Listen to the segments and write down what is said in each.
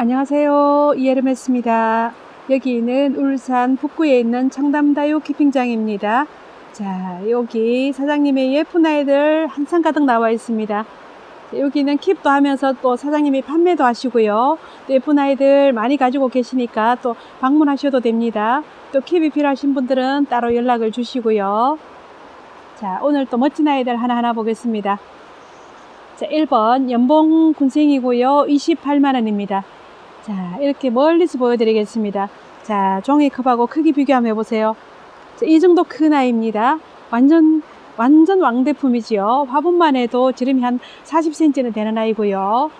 안녕하세요. 이에르메스입니다. 여기는 울산 북구에 있는 청담다육 키핑장입니다. 자, 여기 사장님의 예쁜 아이들 한상 가득 나와 있습니다. 자, 여기는 킵도 하면서 또 사장님이 판매도 하시고요. 또 예쁜 아이들 많이 가지고 계시니까 또 방문하셔도 됩니다. 또 킵이 필요하신 분들은 따로 연락을 주시고요. 자, 오늘 또 멋진 아이들 하나하나 보겠습니다. 자, 1번 연봉 군생이고요. 28만원입니다. 자, 이렇게 멀리서 보여드리겠습니다. 자, 종이컵하고 크기 비교 한번 해보세요. 자, 이 정도 큰 아이입니다. 완전, 완전 왕대품이지요. 화분만 해도 지름이 한 40cm는 되는 아이고요.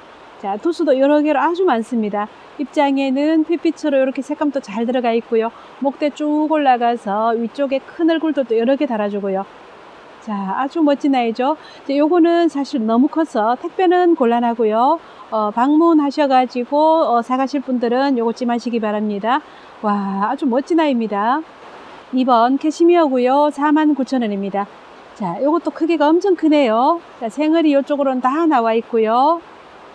자, 투수도 여러 개로 아주 많습니다. 입장에는 핏빛으로 이렇게 색감도 잘 들어가 있고요. 목대 쭉 올라가서 위쪽에 큰 얼굴도 또 여러 개 달아주고요. 자, 아주 멋진 아이죠. 이제 요거는 사실 너무 커서 택배는 곤란하고요. 어, 방문하셔가지고 어, 사가실 분들은 요거 찜하시기 바랍니다. 와, 아주 멋진 아이입니다. 2번 캐시미어고요. 49,000원입니다. 자, 요것도 크기가 엄청 크네요. 자, 생얼이 이쪽으로는 다 나와 있고요.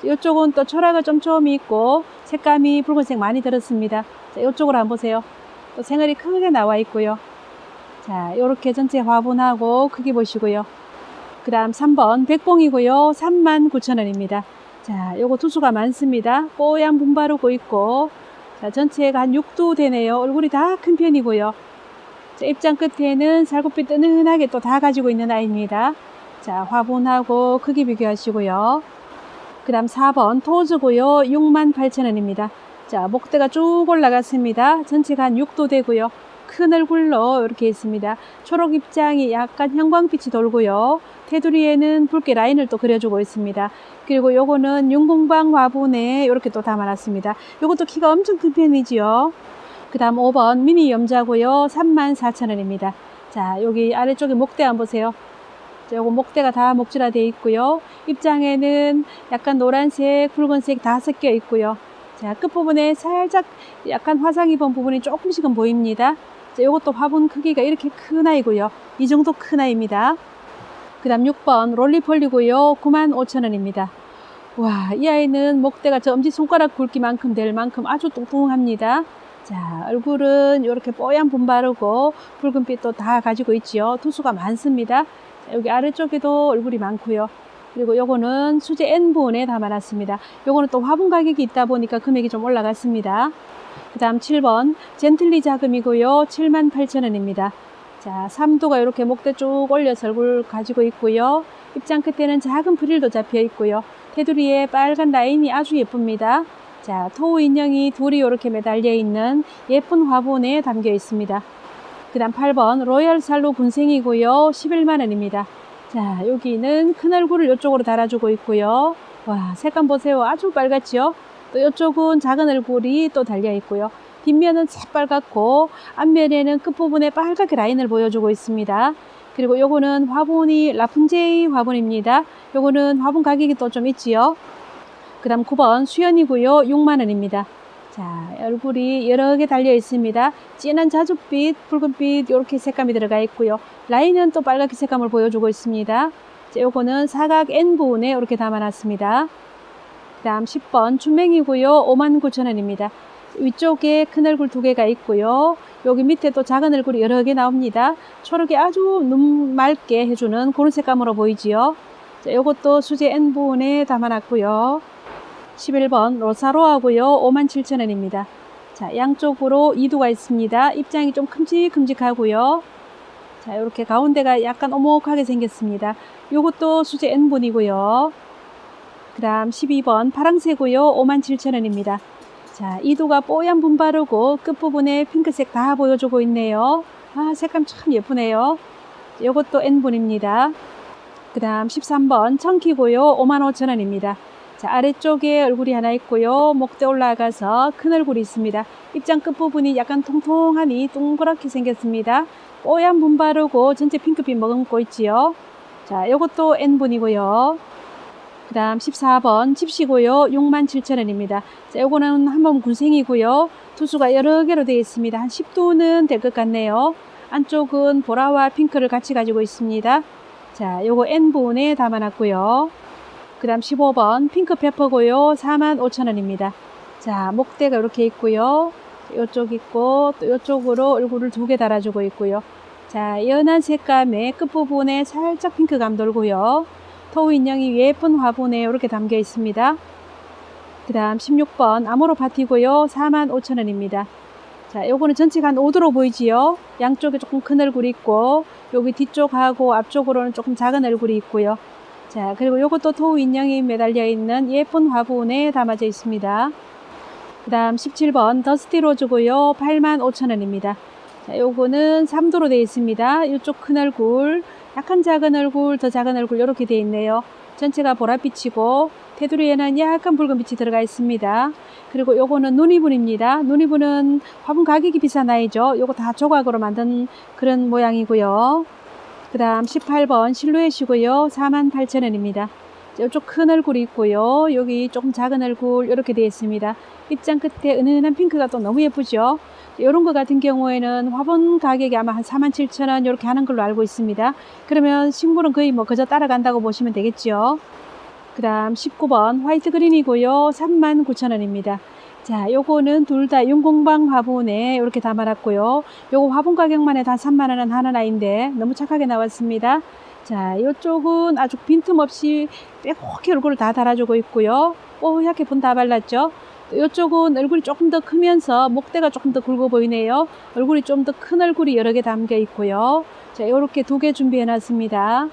이쪽은 또 초라가 좀좀 있고 색감이 붉은색 많이 들었습니다. 자, 이쪽으로 한번 보세요. 또 생얼이 크게 나와 있고요. 자, 요렇게 전체 화분하고 크기 보시고요. 그 다음 3번 백봉이고요. 39,000원입니다. 자, 요거 투수가 많습니다. 뽀얀 분바르고 있고, 자, 전체가 한 6도 되네요. 얼굴이 다 큰 편이고요. 자, 입장 끝에는 살구빛 뜨는하게 또 다 가지고 있는 아이입니다. 자, 화분하고 크기 비교하시고요. 그 다음 4번 토즈고요. 68,000원입니다. 자, 목대가 쭉 올라갔습니다. 전체가 한 6도 되고요. 큰 얼굴로 이렇게 있습니다. 초록 입장이 약간 형광빛이 돌고요. 테두리에는 붉게 라인을 또 그려주고 있습니다. 그리고 요거는 윤공방 화분에 이렇게 또 담아놨습니다. 요것도 키가 엄청 큰 편이지요. 그 다음 5번 미니 염자고요. 34,000원입니다. 자, 여기 아래쪽에 목대 한번 보세요. 자, 요거 목대가 다 목질화 되어 있고요. 입장에는 약간 노란색, 붉은색 다 섞여 있고요. 자, 끝부분에 살짝 약간 화상 입은 부분이 조금씩은 보입니다. 자, 이것도 화분 크기가 이렇게 큰 아이고요. 이 정도 큰 아이입니다. 그 다음 6번 롤리폴리고요. 95,000원입니다. 와, 이 아이는 목대가 저 엄지손가락 굵기만큼 될 만큼 아주 뚱뚱합니다. 자, 얼굴은 이렇게 뽀얀 분 바르고 붉은빛도 다 가지고 있지요. 투수가 많습니다. 자, 여기 아래쪽에도 얼굴이 많고요. 그리고 요거는 수제 N분에 담아놨습니다. 요거는 또 화분 가격이 있다 보니까 금액이 좀 올라갔습니다. 그 다음 7번 젠틀리 자금이고요. 78,000원입니다. 자, 3도가 이렇게 목대 쭉 올려서 얼굴 가지고 있고요. 입장 끝에는 작은 프릴도 잡혀 있고요. 테두리에 빨간 라인이 아주 예쁩니다. 자, 토우 인형이 둘이 이렇게 매달려 있는 예쁜 화분에 담겨 있습니다. 그 다음 8번 로얄 살로 군생이고요. 11만원입니다. 자, 여기는 큰 얼굴을 이쪽으로 달아주고 있고요. 와, 색감 보세요. 아주 빨갛지요? 또 이쪽은 작은 얼굴이 또 달려 있고요. 뒷면은 새빨갛고 앞면에는 끝부분에 빨갛게 라인을 보여주고 있습니다. 그리고 요거는 화분이 라푼제이 화분입니다. 요거는 화분 가격이 또 좀 있지요. 그 다음 9번 수연이고요. 6만원입니다. 자, 얼굴이 여러 개 달려 있습니다. 진한 자줏빛, 붉은빛 이렇게 색감이 들어가 있고요. 라인은 또 빨갛게 색감을 보여주고 있습니다. 자, 요거는 사각 N부분에 이렇게 담아놨습니다. 그 다음 10번 춘맹이고요. 59,000원입니다. 위쪽에 큰 얼굴 두 개가 있고요. 여기 밑에 또 작은 얼굴이 여러 개 나옵니다. 초록이 아주 눈 맑게 해주는 그런 색감으로 보이지요. 자, 이것도 수제 N부분에 담아놨고요. 11번 로사로하고요. 57,000원입니다. 자, 양쪽으로 2두가 있습니다. 입장이 좀 큼직큼직하고요. 자, 이렇게 가운데가 약간 오목하게 생겼습니다. 이것도 수제 N분이고요. 그 다음 12번 파랑새고요. 57,000원입니다. 자, 이도가 뽀얀 분 바르고 끝부분에 핑크색 다 보여주고 있네요. 아, 색감 참 예쁘네요. 이것도 N분입니다. 그 다음 13번 청키고요. 55,000원입니다. 자, 아래쪽에 얼굴이 하나 있고요. 목대 올라가서 큰 얼굴이 있습니다. 입장 끝부분이 약간 통통하니 동그랗게 생겼습니다. 뽀얀 분 바르고 전체 핑크빛 머금고 있지요. 자, 이것도 N분이고요. 그 다음 14번 칩시고요. 67,000원입니다. 자, 요거는 한 번 군생이고요. 투수가 여러 개로 되어 있습니다. 한 10도는 될 것 같네요. 안쪽은 보라와 핑크를 같이 가지고 있습니다. 자, 요거 N분에 담아놨고요. 그 다음 15번 핑크 페퍼고요. 45,000원입니다. 자, 목대가 이렇게 있고요. 이쪽 있고 또 이쪽으로 얼굴을 두 개 달아주고 있고요. 자, 연한 색감의 끝부분에 살짝 핑크감 돌고요. 토우 인형이 예쁜 화분에 이렇게 담겨 있습니다. 그 다음 16번 아모로 파티고요. 45,000원입니다. 자, 요거는 전체가 한 5도로 보이지요? 양쪽에 조금 큰 얼굴이 있고 여기 뒤쪽하고 앞쪽으로는 조금 작은 얼굴이 있고요. 자, 그리고 요것도 토우 인형이 매달려 있는 예쁜 화분에 담아져 있습니다. 그 다음 17번 더스티 로즈고요. 85,000원입니다. 자, 요거는 3도로 되어 있습니다. 이쪽 큰 얼굴, 약간 작은 얼굴, 더 작은 얼굴 이렇게 되어 있네요. 전체가 보랏빛이고 테두리에는 약간 붉은 빛이 들어가 있습니다. 그리고 요거는 누니분입니다. 누니분은 화분 가격이 비싼 아이죠. 요거 다 조각으로 만든 그런 모양이고요. 그 다음 18번 실루엣이고요. 48,000원입니다. 이쪽 큰 얼굴이 있고요. 여기 조금 작은 얼굴 이렇게 되어 있습니다. 입장 끝에 은은한 핑크가 또 너무 예쁘죠. 이런 거 같은 경우에는 화분 가격이 아마 한 47,000원 이렇게 하는 걸로 알고 있습니다. 그러면 식물은 거의 뭐 그저 따라간다고 보시면 되겠죠. 그 다음 19번 화이트 그린이고요. 39,000원입니다. 자, 요거는 둘 다 윤공방 화분에 이렇게 담아놨고요. 요거 화분 가격만 해도 한 3만원은 하는 아이인데 너무 착하게 나왔습니다. 자, 요쪽은 아주 빈틈없이 빼곡히 얼굴을 다 달아주고 있고요. 뽀얗게 분다 발랐죠. 이쪽은 얼굴이 조금 더 크면서 목대가 조금 더 굵어 보이네요. 얼굴이 좀 더 큰 얼굴이 여러 개 담겨 있고요. 자, 이렇게 두 개 준비해 놨습니다.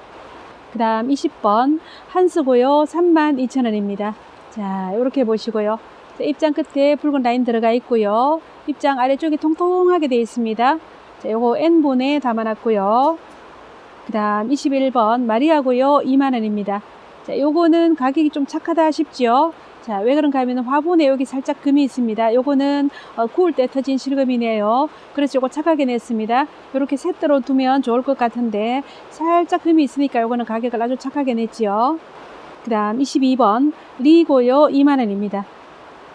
그 다음 20번 한스고요. 32,000원입니다. 자, 이렇게 보시고요. 자, 입장 끝에 붉은 라인 들어가 있고요. 입장 아래쪽이 통통하게 되어 있습니다. 자, 요거 N분에 담아놨고요. 그 다음 21번 마리아고요. 2만원입니다. 자, 요거는 가격이 좀 착하다 싶지요. 자, 왜 그런가 하면 화분에 여기 살짝 금이 있습니다. 요거는 어, 구울 때 터진 실금이네요. 그래서 요거 착하게 냈습니다. 이렇게 세트로 두면 좋을 것 같은데 살짝 금이 있으니까 요거는 가격을 아주 착하게 냈지요. 그 다음 22번 리고요. 2만원입니다.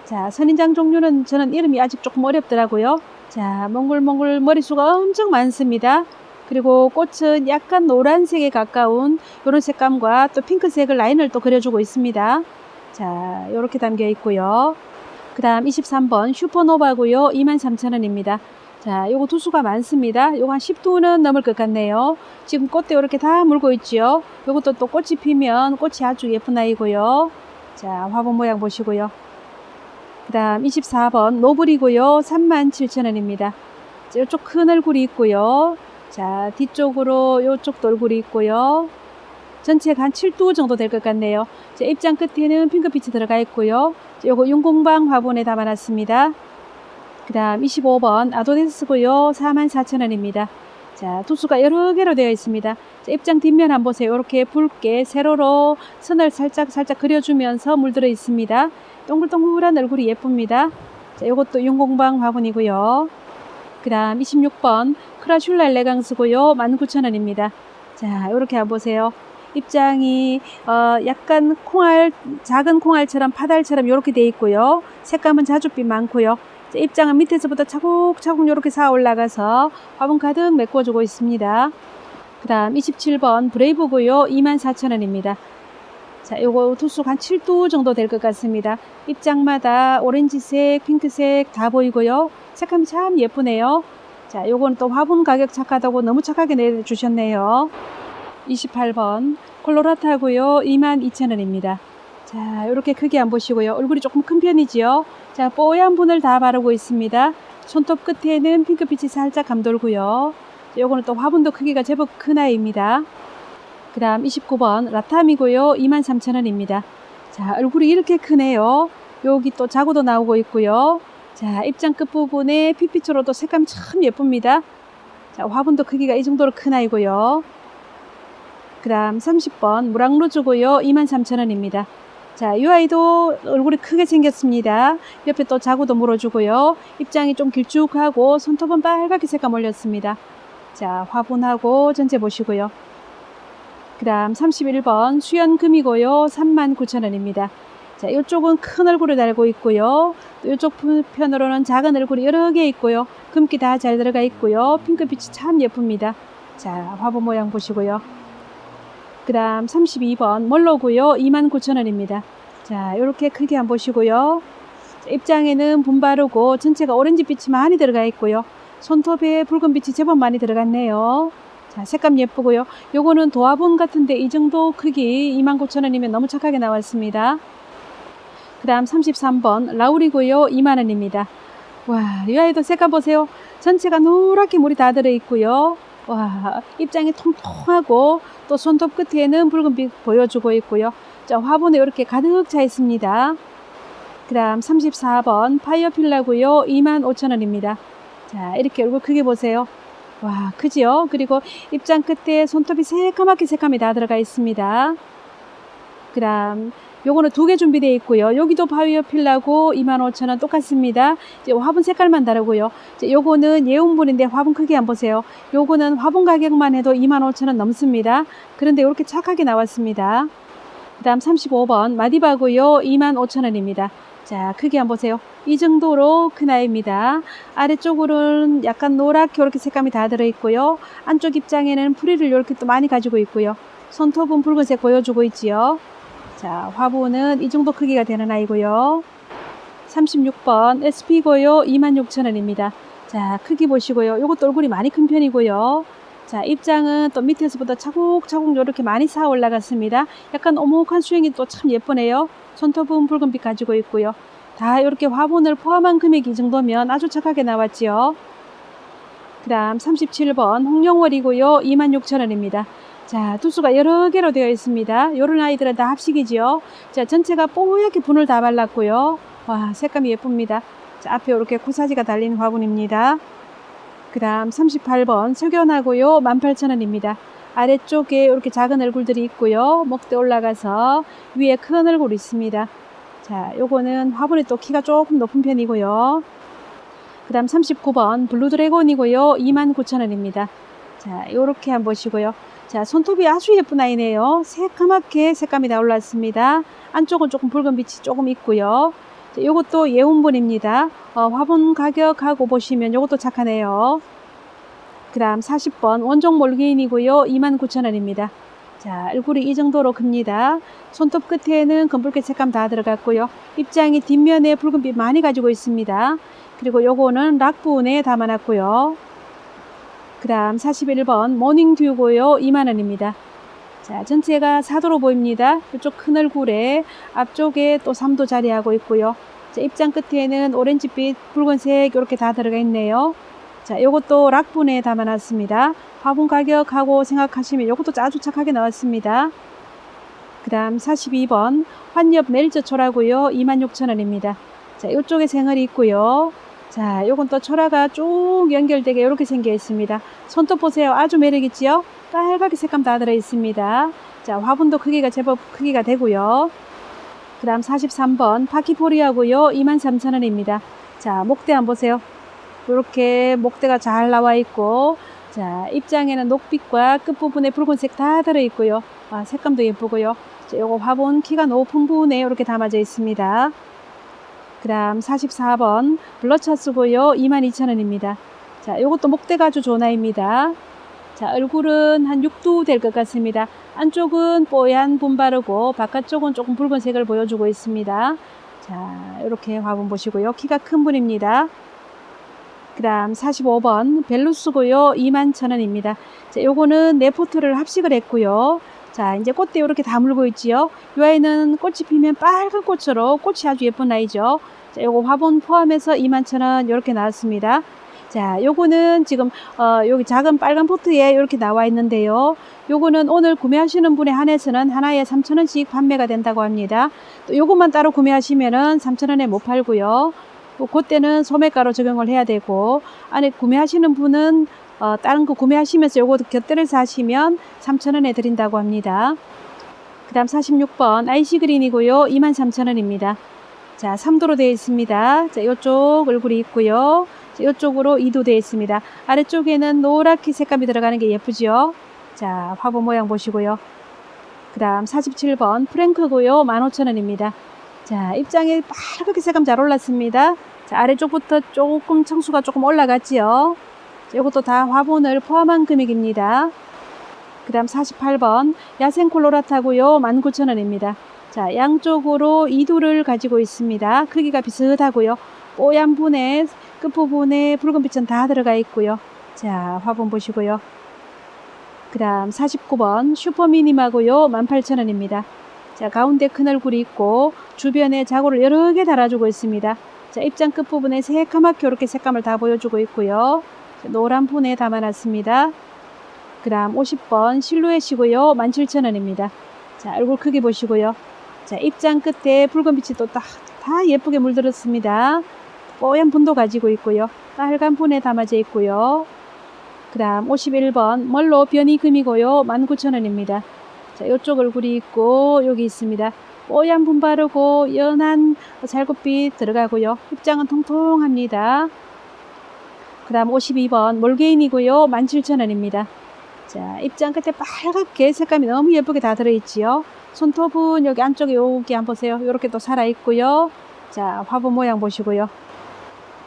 자, 선인장 종류는 저는 이름이 아직 조금 어렵더라고요. 자, 몽글몽글 머리수가 엄청 많습니다. 그리고 꽃은 약간 노란색에 가까운 이런 색감과 또 핑크색을 라인을 또 그려주고 있습니다. 자, 이렇게 담겨 있고요. 그 다음 23번 슈퍼노바고요. 23,000원입니다. 자, 요거 두수가 많습니다. 요거 한 10두는 넘을 것 같네요. 지금 꽃대 이렇게 다 물고 있지요. 요것도 또 꽃이 피면 꽃이 아주 예쁜 아이고요. 자, 화분 모양 보시고요. 그 다음 24번 노블이고요. 37,000원입니다. 이쪽 큰 얼굴이 있고요. 자, 뒤쪽으로 이쪽도 얼굴이 있고요. 전체가 한 7두 정도 될 것 같네요. 자, 입장 끝에는 핑크빛이 들어가 있고요. 요거 윤공방 화분에 담아놨습니다. 그 다음 25번 아도데스고요. 44,000원입니다. 자, 두수가 여러 개로 되어 있습니다. 자, 입장 뒷면 한번 보세요. 이렇게 붉게 세로로 선을 살짝 살짝 그려주면서 물들어 있습니다. 동글동글한 얼굴이 예쁩니다. 자, 요것도 윤공방 화분이고요. 그 다음 26번 크라슐라 엘레강스고요. 19,000원입니다. 자, 이렇게 보세요. 입장이 어, 약간 콩알 작은 콩알처럼 파달처럼 이렇게 돼 있고요. 색감은 자줏빛 많고요. 자, 입장은 밑에서부터 차곡차곡 이렇게 사 올라가서 화분 가득 메꿔주고 있습니다. 그 다음 27번 브레이브고요. 24,000원입니다. 자, 요거 두수가 한 7두 정도 될 것 같습니다. 입장마다 오렌지색, 핑크색 다 보이고요. 색감이 참 예쁘네요. 자, 요건 또 화분 가격 착하다고 너무 착하게 내주셨네요. 28번 콜로라타고요. 22,000원입니다. 자, 이렇게 크게 안 보시고요. 얼굴이 조금 큰 편이지요. 자, 뽀얀 분을 다 바르고 있습니다. 손톱 끝에는 핑크빛이 살짝 감돌고요. 요거는 또 화분도 크기가 제법 큰 아이입니다. 그 다음 29번 라탐이고요. 23,000원입니다. 자, 얼굴이 이렇게 크네요. 여기 또 자구도 나오고 있고요. 자, 입장 끝부분에 핏빛으로도 색감 참 예쁩니다. 자, 화분도 크기가 이 정도로 큰 아이고요. 그 다음 30번 무랑루즈고요. 23,000원입니다. 자, 이 아이도 얼굴이 크게 생겼습니다. 옆에 또 자구도 물어주고요. 입장이 좀 길쭉하고 손톱은 빨갛게 색감 올렸습니다. 자, 화분하고 전체 보시고요. 그 다음 31번 수연금이고요. 39,000원입니다. 자, 이쪽은 큰 얼굴을 달고 있고요. 또 이쪽 편으로는 작은 얼굴이 여러 개 있고요. 금기 다 잘 들어가 있고요. 핑크빛이 참 예쁩니다. 자, 화분 모양 보시고요. 그 다음 32번 멀로고요. 29,000원입니다. 자, 이렇게 크게 한번 보시고요. 자, 입장에는 분바르고 전체가 오렌지빛이 많이 들어가 있고요. 손톱에 붉은빛이 제법 많이 들어갔네요. 자, 색감 예쁘고요. 요거는 도화분 같은데 이 정도 크기 29,000원이면 너무 착하게 나왔습니다. 그 다음 33번 라울이고요. 2만원입니다. 와, 이 아이도 색감 보세요. 전체가 노랗게 물이 다 들어있고요. 와, 입장이 통통하고 또 손톱 끝에는 붉은빛 보여주고 있고요. 자, 화분에 이렇게 가득 차 있습니다. 그 다음 34번 파이어필라고요. 25,000원입니다. 자, 이렇게 얼굴 크게 보세요. 와, 크지요? 그리고 입장 끝에 손톱이 새까맣게 새까맣게 다 들어가 있습니다. 그 다음 요거는 두 개 준비되어 있고요. 여기도 파이어필라고 25,000원 똑같습니다. 이제 화분 색깔만 다르고요. 이제 요거는 예온분인데 화분 크기 한번 보세요. 요거는 화분 가격만 해도 25,000원 넘습니다. 그런데 이렇게 착하게 나왔습니다. 그 다음 35번 마디바고요. 25,000원입니다. 자, 크기 한번 보세요. 이 정도로 큰 아이입니다. 아래쪽으로는 약간 노랗게 이렇게 색감이 다 들어있고요. 안쪽 입장에는 프리를 이렇게 또 많이 가지고 있고요. 손톱은 붉은색 보여주고 있지요. 자, 화분은 이 정도 크기가 되는 아이고요. 36번 SP고요. 26,000원입니다. 자, 크기 보시고요. 요것도 얼굴이 많이 큰 편이고요. 자, 입장은 또 밑에서부터 차곡차곡 이렇게 많이 쌓아 올라갔습니다. 약간 오목한 수영이 또 참 예쁘네요. 손톱은 붉은빛 가지고 있고요. 다 이렇게 화분을 포함한 금액이 이 정도면 아주 착하게 나왔지요. 그 다음 37번 홍룡월이고요. 26,000원입니다. 자, 두수가 여러 개로 되어 있습니다. 요런 아이들은 다 합식이지요. 자, 전체가 뽀얗게 분을 다 발랐고요. 와, 색감이 예쁩니다. 자, 앞에 이렇게 코사지가 달린 화분입니다. 그 다음 38번 석연하고요. 18,000원입니다. 아래쪽에 이렇게 작은 얼굴들이 있고요. 목대 올라가서 위에 큰 얼굴 있습니다. 자, 요거는 화분이 또 키가 조금 높은 편이고요. 그 다음 39번 블루 드래곤이고요. 29,000원입니다. 자, 요렇게 한번 보시고요. 자, 손톱이 아주 예쁜 아이네요. 새까맣게 색감이 다 올랐습니다. 안쪽은 조금 붉은 빛이 조금 있고요. 자, 요것도 예운분입니다. 어, 화분 가격하고 보시면 요것도 착하네요. 그 다음 40번 원종 몰개인이고요. 29,000원입니다. 자, 얼굴이 이 정도로 큽니다. 손톱 끝에는 검붉게 색감 다 들어갔고요. 입장이 뒷면에 붉은빛 많이 가지고 있습니다. 그리고 요거는 락 부분에 담아놨고요. 그 다음 41번 모닝 듀고요. 2만원입니다. 자, 전체가 4도로 보입니다. 이쪽 큰 얼굴에 앞쪽에 또 3도 자리하고 있고요. 자, 입장 끝에는 오렌지빛, 붉은색 이렇게 다 들어가 있네요. 자, 요것도 락분에 담아놨습니다. 화분 가격하고 생각하시면 요것도 아주 착하게 나왔습니다. 그 다음 42번 환엽 멜저초라고요. 26,000원입니다. 자, 요쪽에 생얼이 있고요. 자, 요건 또 초라가 쭉 연결되게 이렇게 생겨 있습니다. 손톱 보세요. 아주 매력있지요? 빨갛게 색감 다 들어 있습니다. 자, 화분도 크기가 제법 크기가 되고요. 그 다음 43번 파키포리아고요. 23,000원입니다. 자, 목대 한번 보세요. 이렇게 목대가 잘 나와 있고 자 입장에는 녹빛과 끝부분에 붉은색 다 들어 있고요 아, 색감도 예쁘고요 자, 요거 화분 키가 높은 부분에 이렇게 담아져 있습니다 그 다음 44번 블러처스고요 22,000원입니다 자 요것도 목대가 아주 좋은 아이입니다 자 얼굴은 한 6도 될 것 같습니다 안쪽은 뽀얀 분 바르고 바깥쪽은 조금 붉은색을 보여주고 있습니다 자 이렇게 화분 보시고요 키가 큰 분입니다 그 다음 45번 벨루스고요. 21,000원입니다. 자, 요거는 네포트를 합식을 했고요. 자, 이제 꽃대 이렇게 다물고 있지요. 이 아이는 꽃이 피면 빨간 꽃으로 꽃이 아주 예쁜 아이죠. 자, 요거 화분 포함해서 21,000원 이렇게 나왔습니다. 자, 요거는 지금 어, 여기 작은 빨간 포트에 이렇게 나와 있는데요. 요거는 오늘 구매하시는 분에 한해서는 하나에 3,000원씩 판매가 된다고 합니다. 또 요것만 따로 구매하시면은 3,000원에 못 팔고요. 또 그때는 소매가로 적용을 해야 되고 안에 구매하시는 분은 어, 다른 거 구매하시면서 요거 곁들여 사시면 3,000원에 드린다고 합니다. 그 다음 46번 아이시 그린이고요. 23,000원입니다. 자, 3도로 되어 있습니다. 자, 요쪽 얼굴이 있고요. 자, 요쪽으로 2도 되어 있습니다. 아래쪽에는 노랗게 색감이 들어가는 게 예쁘죠? 자, 화분 모양 보시고요. 그 다음 47번 프랭크고요. 15,000원입니다. 자, 입장에 빨갛게 색감 잘 올랐습니다. 자, 아래쪽부터 조금 청수가 조금 올라갔지요. 자, 이것도 다 화분을 포함한 금액입니다. 그 다음 48번 야생 콜로라타고요. 19,000원입니다. 자, 양쪽으로 이두를 가지고 있습니다. 크기가 비슷하고요. 뽀얀 분에 끝부분에 붉은 빛은 다 들어가 있고요. 자, 화분 보시고요. 그 다음 49번 슈퍼미니마고요. 18,000원입니다. 자, 가운데 큰 얼굴이 있고 주변에 자고를 여러 개 달아주고 있습니다. 자, 입장 끝부분에 새까맣게 이렇게 색감을 다 보여주고 있고요. 자, 노란 폰에 담아놨습니다. 그 다음 50번 실루엣이고요. 17,000원입니다. 자, 얼굴 크기 보시고요. 자, 입장 끝에 붉은 빛이 또 다, 다 예쁘게 물들었습니다. 뽀얀 분도 가지고 있고요. 빨간 분에 담아져 있고요. 그 다음 51번 멀로 변이 금이고요. 19,000원입니다. 자, 이쪽 얼굴이 있고 여기 있습니다. 뽀얀 분 바르고 연한 살구빛 들어가고요. 입장은 통통합니다. 그 다음 52번 몰게인이고요. 17,000원입니다. 자, 입장 끝에 빨갛게 색감이 너무 예쁘게 다 들어있지요. 손톱은 여기 안쪽에 여기 한번 보세요. 이렇게 또 살아있고요. 자, 화분 모양 보시고요.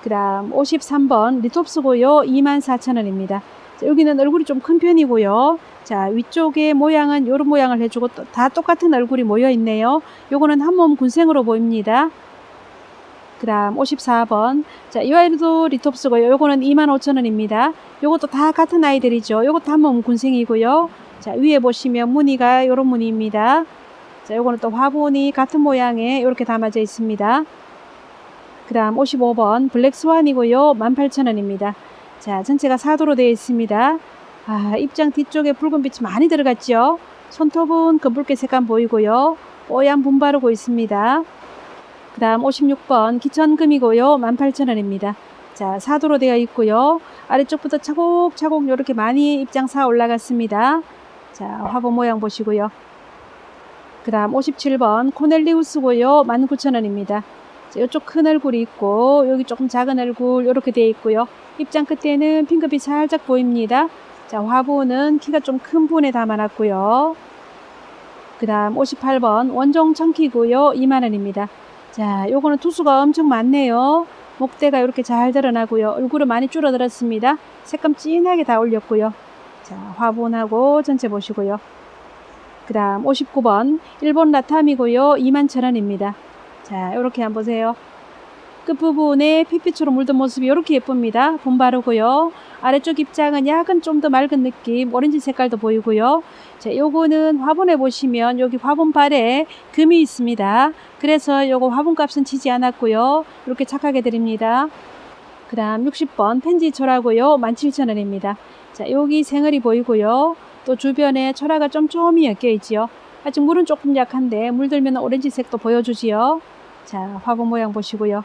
그 다음 53번 리톱스고요. 24,000원입니다. 자, 여기는 얼굴이 좀 큰 편이고요. 자, 위쪽에 모양은 이런 모양을 해주고 또다 똑같은 얼굴이 모여 있네요. 요거는 한 몸 군생으로 보입니다. 그 다음 54번. 자, 이 아이도 리톱스고요. 요거는 25,000원입니다. 요것도 다 같은 아이들이죠. 요것도 한몸 군생이고요. 자, 위에 보시면 무늬가 요런 무늬입니다. 자, 요거는 또 화분이 같은 모양에 이렇게 담아져 있습니다. 그 다음 55번 블랙스완이고요. 18,000원입니다. 자, 전체가 사도로 되어 있습니다. 아, 입장 뒤쪽에 붉은 빛이 많이 들어갔죠. 손톱은 검붉게 색감 보이고요. 뽀얀 분 바르고 있습니다. 그 다음 56번 기천금이고요. 18,000원입니다. 자, 사도로 되어 있고요. 아래쪽부터 차곡차곡 이렇게 많이 입장사 올라갔습니다. 자, 화분 모양 보시고요. 그 다음 57번 코넬리우스고요. 19,000원입니다. 자, 이쪽 큰 얼굴이 있고 여기 조금 작은 얼굴 이렇게 되어 있고요. 입장 끝에는 핑크빛 살짝 보입니다. 자, 화분은 키가 좀 큰 분에 담아놨고요. 그 다음 58번 원종 청키고요. 2만원입니다. 자, 요거는 투수가 엄청 많네요. 목대가 이렇게 잘 드러나고요. 얼굴은 많이 줄어들었습니다. 색감 진하게 다 올렸고요. 자, 화분하고 전체 보시고요. 그 다음 59번 일본 라탐이고요. 21,000원입니다. 자, 이렇게 한번 보세요. 끝부분에 핏빛으로 물든 모습이 이렇게 예쁩니다. 분 바르고요. 아래쪽 입장은 약간 좀 더 맑은 느낌, 오렌지 색깔도 보이고요. 자, 요거는 화분에 보시면 여기 화분발에 금이 있습니다. 그래서 요거 화분값은 치지 않았고요. 이렇게 착하게 드립니다. 그 다음 60번 펜지초라고요. 17,000원입니다. 자, 여기 생얼이 보이고요. 또 주변에 철화가 쫌쫌이 엮여 있지요. 아직 물은 조금 약한데 물들면 오렌지색도 보여주지요. 자, 화분 모양 보시고요.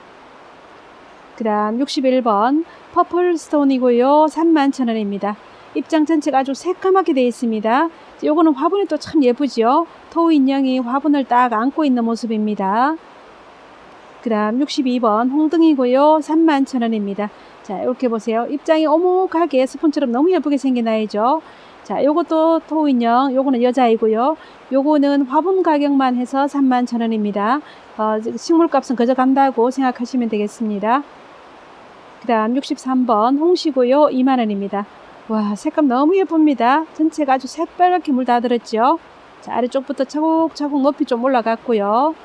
그 다음 61번 퍼플 스톤이고요. 31,000원입니다. 입장 전체가 아주 새까맣게 되어 있습니다. 요거는 화분이 또 참 예쁘지요. 토우 인형이 화분을 딱 안고 있는 모습입니다. 그 다음 62번 홍등이고요. 31,000원입니다. 자, 이렇게 보세요. 입장이 오목하게 스푼처럼 너무 예쁘게 생긴 아이죠. 자, 요것도 토우 인형, 요거는 여자이고요. 요거는 화분 가격만 해서 31,000원입니다. 어, 식물값은 그저 간다고 생각하시면 되겠습니다. 그 다음 63번 홍시고요. 2만원입니다. 와 색감 너무 예쁩니다. 전체가 아주 새빨갛게 물 다 들었죠. 자 아래쪽부터 차곡차곡 높이 좀 올라갔고요.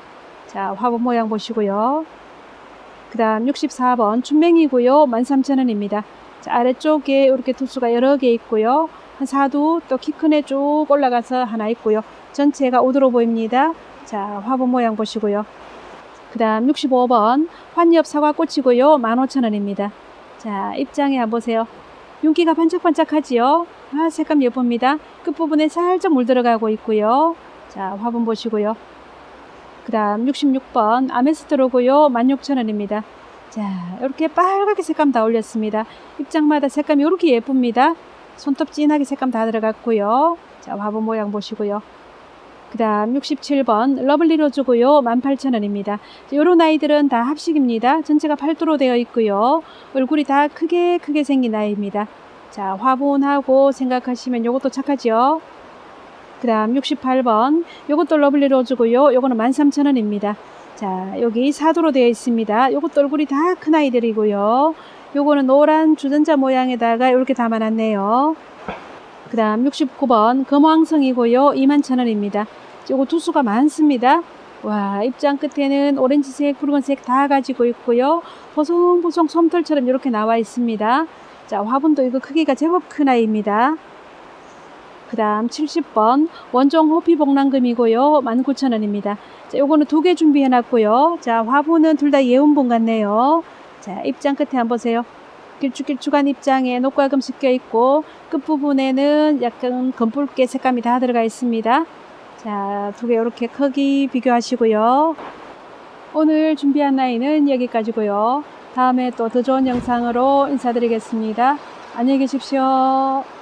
자 화분 모양 보시고요. 그 다음 64번 춘맹이고요. 13,000원입니다. 자 아래쪽에 이렇게 투수가 여러 개 있고요. 한 사두 또 키 큰 애 쭉 올라가서 하나 있고요. 전체가 우드로 보입니다. 자 화분 모양 보시고요. 그 다음 65번 환엽 사과꽃이고요. 15,000원입니다. 자 입장에 한번 보세요. 윤기가 반짝반짝하지요. 아 색감 예쁩니다. 끝부분에 살짝 물 들어가고 있고요. 자 화분 보시고요. 그 다음 66번 아메스트로고요. 16,000원입니다. 자 이렇게 빨갛게 색감 다 올렸습니다. 입장마다 색감이 이렇게 예쁩니다. 손톱 진하게 색감 다 들어갔고요. 자 화분 모양 보시고요. 그 다음 67번 러블리 로즈고요. 18,000원입니다. 이런 아이들은 다 합식입니다. 전체가 팔도로 되어 있고요. 얼굴이 다 크게 크게 생긴 아이입니다. 자 화분하고 생각하시면 이것도 착하죠. 그 다음 68번 이것도 러블리 로즈고요. 요거는 13,000원입니다. 자 여기 사도로 되어 있습니다. 이것도 얼굴이 다 큰 아이들이고요. 요거는 노란 주전자 모양에다가 이렇게 담아놨네요. 그 다음 69번 금왕성이고요. 21,000원입니다. 요거 두수가 많습니다. 와, 입장 끝에는 오렌지색, 붉은색 다 가지고 있고요. 보송보송 솜털처럼 이렇게 나와 있습니다. 자, 화분도 이거 크기가 제법 큰 아이입니다. 그 다음 70번 원종 호피 복랑금이고요. 19,000원입니다. 자, 요거는 두 개 준비해 놨고요. 자, 화분은 둘 다 예운봉 같네요. 자, 입장 끝에 한번 보세요. 길쭉길쭉한 입장에 녹과금 섞여 있고 끝부분에는 약간 검붉게 색감이 다 들어가 있습니다. 자, 두 개 이렇게 크기 비교하시고요. 오늘 준비한 나이는 여기까지고요. 다음에 또 더 좋은 영상으로 인사드리겠습니다. 안녕히 계십시오.